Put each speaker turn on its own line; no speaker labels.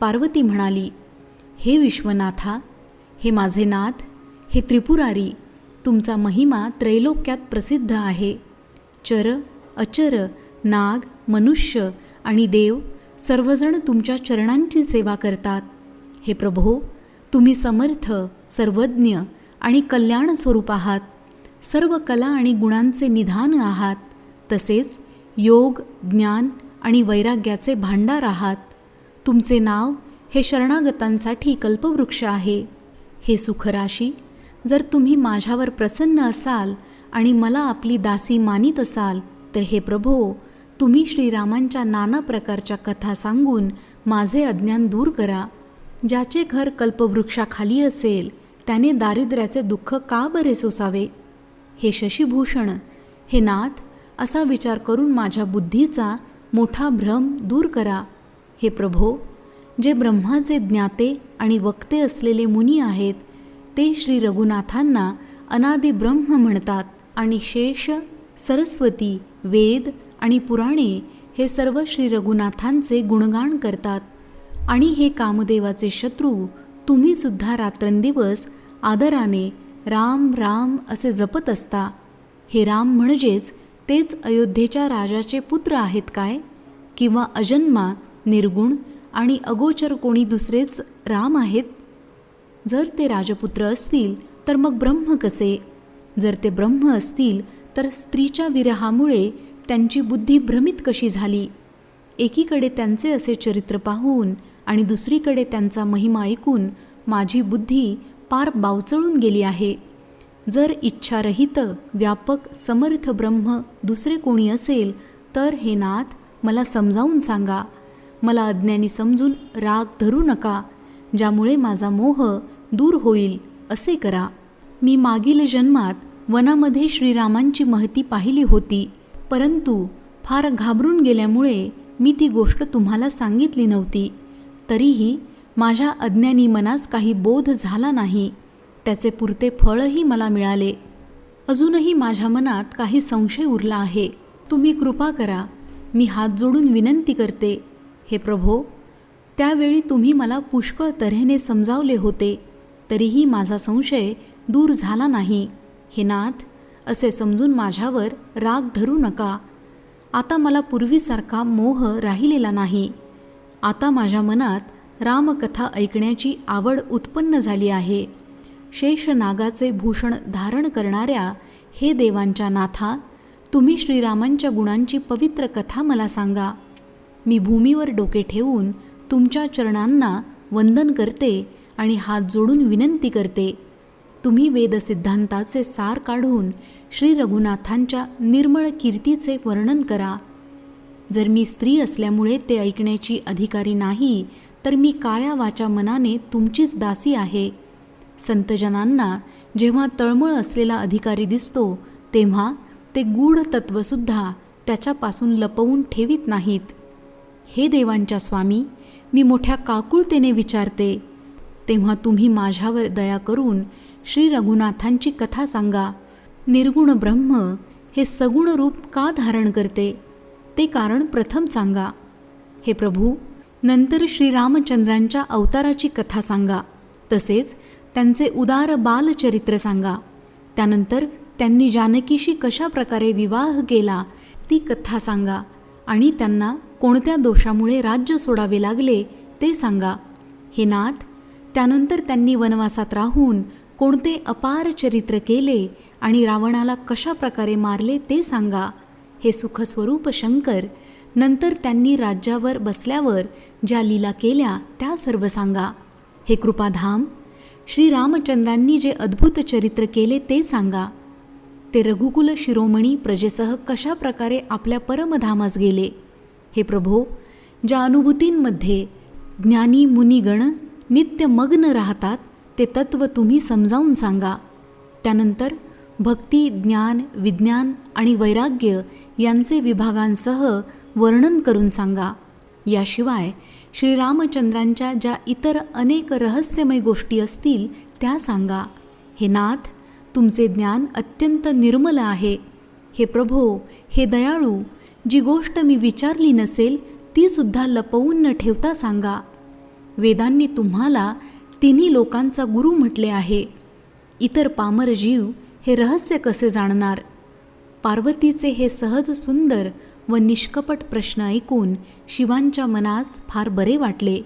पार्वती म्हणाली हे विश्वनाथा हे माझे नाथ हे त्रिपुरारी तुमचा महिमा त्रैलोक्यात प्रसिद्ध आहे. चर अचर नाग मनुष्य आणि देव सर्वजण तुमच्या चरणांची सेवा करतात. हे प्रभो तुम्ही समर्थ सर्वज्ञ आणि कल्याण स्वरूप आहात. सर्व कला आणि गुणांचे निधान आहात. तसेच योग ज्ञान आणि वैराग्याचे भांडार आहात. तुमचे नाव हे शरणागतांसाठी कल्पवृक्ष आहे. हे सुखराशी जर तुम्ही माझ्यावर प्रसन्न असाल आणि मला आपली दासी मानित असाल तर हे प्रभो तुम्ही श्रीरामांच्या नाना प्रकारच्या कथा सांगून माझे अज्ञान दूर करा. ज्याचे घर कल्पवृक्षाखाली असेल त्याने दारिद्र्याचे दुःख का बरे सोसावे? हे शशीभूषण हे नाथ असा विचार करून माझ्या बुद्धीचा मोठा भ्रम दूर करा. हे प्रभो जे ब्रह्माचे ज्ञाते आणि वक्ते असलेले मुनी आहेत ते श्री रघुनाथांना अनादि ब्रह्म म्हणतात आणि शेष सरस्वती वेद आणि पुराणे हे सर्व श्री रघुनाथांचे गुणगान करतात. आणि हे कामदेवाचे शत्रू तुम्हीसुद्धा रात्रंदिवस आदराने राम राम असे जपत असता. हे राम म्हणजेच तेच अयोध्येच्या राजाचे पुत्र आहेत काय? किंवा अजन्मा निर्गुण आणि अगोचर कोणी दुसरेच राम आहेत? जर ते राजपुत्र असतील तर मग ब्रह्म कसे? जर ते ब्रह्म असतील तर स्त्रीच्या विरहामुळे त्यांची बुद्धी भ्रमित कशी झाली? एकीकडे त्यांचे असे चरित्र पाहून आणि दुसरीकडे त्यांचा महिमा ऐकून माझी बुद्धी पार बावचळून गेली आहे. जर इच्छारहित व्यापक समर्थ ब्रह्म दुसरे कोणी असेल तर हे नाथ मला समजावून सांगा. मला अज्ञानी समजून राग धरू नका ज्यामुळे माझा मोह दूर होईल असे करा. मी मागील जन्मात वनामध्ये श्रीरामांची महती पाहिली होती परंतु फार घाबरून गेल्यामुळे मी ती गोष्ट तुम्हाला सांगितली नव्हती. तरीही माझ्या अज्ञानी मनास काही बोध झाला नाही. त्याचे पुरते फळही मला मिळाले. अजूनही माझ्या मनात काही संशय उरला आहे. तुम्ही कृपा करा. मी हात जोडून विनंती करते. हे प्रभो त्यावेळी तुम्ही मला पुष्कळ तऱ्हेने समजावले होते तरीही माझा संशय दूर झाला नाही. हे नाथ असे समजून माझ्यावर राग धरू नका. आता मला पूर्वीसारखा मोह राहिलेला नाही. आता माझ्या मनात रामकथा ऐकण्याची आवड उत्पन्न झाली आहे. शेष नागाचे भूषण धारण करणाऱ्या हे देवांच्या नाथा तुम्ही श्रीरामांच्या गुणांची पवित्र कथा मला सांगा. मी भूमीवर डोके ठेवून तुमच्या चरणांना वंदन करते आणि हात जोडून विनंती करते. तुम्ही वेदसिद्धांताचे सार काढून श्री रघुनाथांच्या निर्मळ कीर्तीचे वर्णन करा. जर मी स्त्री असल्यामुळे ते ऐकण्याची अधिकारी नाही तर मी काया वाचा मनाने तुमचीच दासी आहे. संतजनांना जेव्हा तळमळ असलेला अधिकारी दिसतो तेव्हा ते गूढ तत्वसुद्धा त्याच्यापासून लपवून ठेवीत नाहीत. हे देवांच्या स्वामी मी मोठ्या काकुळतेने विचारते. तेव्हा तुम्ही माझ्यावर दया करून श्री रघुनाथांची कथा सांगा. निर्गुण ब्रह्म हे सगुण रूप का धारण करते? ते कारण प्रथम सांगा. हे प्रभू नंतर श्रीरामचंद्रांच्या अवताराची कथा सांगा. तसेच त्यांचे उदार बालचरित्र सांगा. त्यानंतर त्यांनी जानकीशी कशा प्रकारे विवाह केला ती कथा सांगा. आणि त्यांना कोणत्या दोषामुळे राज्य सोडावे लागले ते सांगा. हे नाथ त्यानंतर त्यांनी वनवासात राहून कोणते अपार चरित्र केले आणि रावणाला कशा प्रकारे मारले ते सांगा. हे सुखस्वरूप शंकर नंतर त्यांनी राज्यावर बसल्यावर ज्या लीला केल्या त्या सर्व सांगा. हे कृपाधाम श्रीरामचंद्रांनी जे अद्भुत चरित्र केले ते सांगा. ते रघुकुल शिरोमणी प्रजेसह कशा प्रकारे आपल्या परमधामास गेले? हे प्रभो ज्या अनुभूतींमध्ये ज्ञानी मुनिगण नित्य मग्न राहतात ते तत्व तुम्ही समजावून सांगा. त्यानंतर भक्ती ज्ञान विज्ञान आणि वैराग्य यांचे विभागांसह वर्णन करून सांगा. याशिवाय श्रीरामचंद्रांच्या ज्या इतर अनेक रहस्यमय गोष्टी असतील त्या सांगा. हे नाथ तुमचे ज्ञान अत्यंत निर्मल आहे. हे प्रभो हे दयाळू जी गोष्ट मी विचारली नसेल तीसुद्धा लपवून न ठेवता सांगा. वेदांनी तुम्हाला तिन्ही लोकांचा गुरु म्हटले आहे. इतर पामर जीव हे रहस्य कसे जाणणार? पार्वतीचे हे सहज सुंदर व निष्कपट प्रश्न ऐकून शिवांच्या मनास फार बरे वाटले.